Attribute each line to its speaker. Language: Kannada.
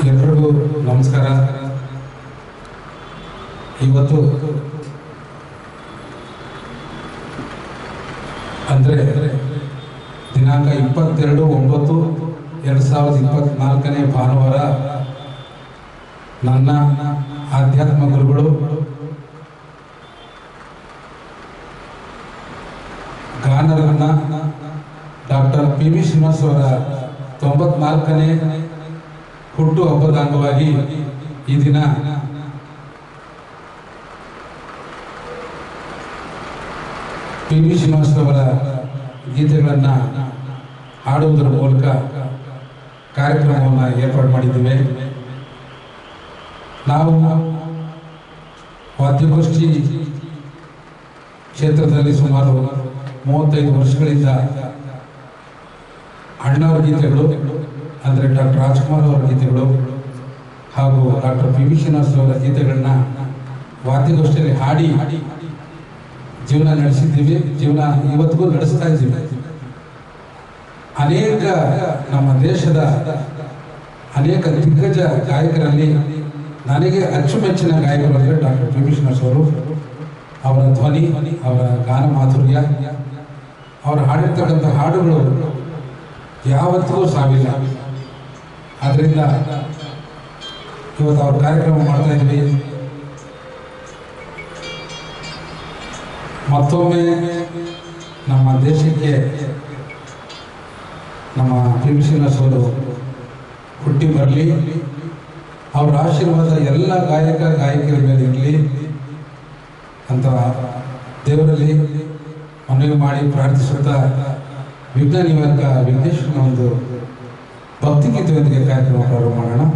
Speaker 1: ಎಲ್ರಿಗೂ ನಮಸ್ಕಾರ. ಇವತ್ತು ಅಂದರೆ ದಿನಾಂಕ ಇಪ್ಪತ್ತೆರಡು ಒಂಬತ್ತು ಎರಡು ಸಾವಿರದ ಇಪ್ಪತ್ನಾಲ್ಕನೇ ಭಾನುವಾರ ನನ್ನ ಆಧ್ಯಾತ್ಮ ಗುರುಗಳು ಗಾನರನ್ನ ಡಾಕ್ಟರ್ ಪಿ ವಿ ಶ್ರೀನಿವಾಸ್ ಅವರ ತೊಂಬತ್ನಾಲ್ಕನೇ ಹುಟ್ಟು ಹಬ್ಬದ ಅಂಗವಾಗಿ ಈ ದಿನ ಪಿ ವಿ ಶ್ರೀನಿವಾಸರವರ ಗೀತೆಗಳನ್ನ ಹಾಡುವುದರ ಮೂಲಕ ಕಾರ್ಯಕ್ರಮವನ್ನು ಏರ್ಪಾಡು ಮಾಡಿದ್ದೇವೆ. ನಾವು ವಾದ್ಯಗೋಷ್ಠಿ ಕ್ಷೇತ್ರದಲ್ಲಿ ಸುಮಾರು ಮೂವತ್ತೈದು ವರ್ಷಗಳಿಂದ ಅಣ್ಣವರ ಗೀತೆಗಳು ಅಂದರೆ ಡಾಕ್ಟರ್ ರಾಜ್ಕುಮಾರ್ ಅವರ ಗೀತೆಗಳು ಹಾಗೂ ಡಾಕ್ಟರ್ ಪಿ ವಿ ಶ್ರೀನಿವಾಸ್ ಅವರ ಗೀತೆಗಳನ್ನ ವಾದ್ಯಗೋಷ್ಠಿಯಲ್ಲಿ ಹಾಡಿ ಜೀವನ ನಡೆಸಿದ್ದೀವಿ. ಜೀವನ ಇವತ್ತಿಗೂ ನಡೆಸ್ತಾ ಇದ್ದೀವಿ. ಅನೇಕ ನಮ್ಮ ದೇಶದ ಅನೇಕ ದಿಗ್ಗಜ ಗಾಯಕರಲ್ಲಿ ನನಗೆ ಅಚ್ಚುಮೆಚ್ಚಿನ ಗಾಯಕರು ಅಂದರೆ ಡಾಕ್ಟರ್ ಪಿ ವಿ ಶ್ರೀನಿವಾಸ್ ಅವರು. ಅವರ ಧ್ವನಿ, ಅವರ ಗಾನ ಮಾಧುರ್ಯ, ಅವರು ಹಾಡಿರ್ತಕ್ಕಂಥ ಹಾಡುಗಳು ಯಾವತ್ತಿಗೂ ಸಾವಿಲ್ಲ. ಆದ್ದರಿಂದ ಇವತ್ತು ಅವ್ರ ಕಾರ್ಯಕ್ರಮ ಮಾಡ್ತಾ ಇದ್ವಿ. ಮತ್ತೊಮ್ಮೆ ನಮ್ಮ ದೇಶಕ್ಕೆ ನಮ್ಮ ಪಿ ವಿ ಹುಟ್ಟಿ ಬರಲಿ. ಅವರ ಆಶೀರ್ವಾದ ಎಲ್ಲ ಗಾಯಕ, ಗಾಯಕಿಯರ ಮೇಲೆ ಇರಲಿ ಅಂತ ದೇವರಲ್ಲಿ ಮನವಿ ಮಾಡಿ ಪ್ರಾರ್ಥಿಸುತ್ತಾ ವಿಘ್ನ ನಿವಾರಕ ವಿಘ್ನೇಶ್ವರನ ಒಂದು ஜெயிக்கிறதுக்கு தேவையான பிரமுகர் ரொம்ப நல்லா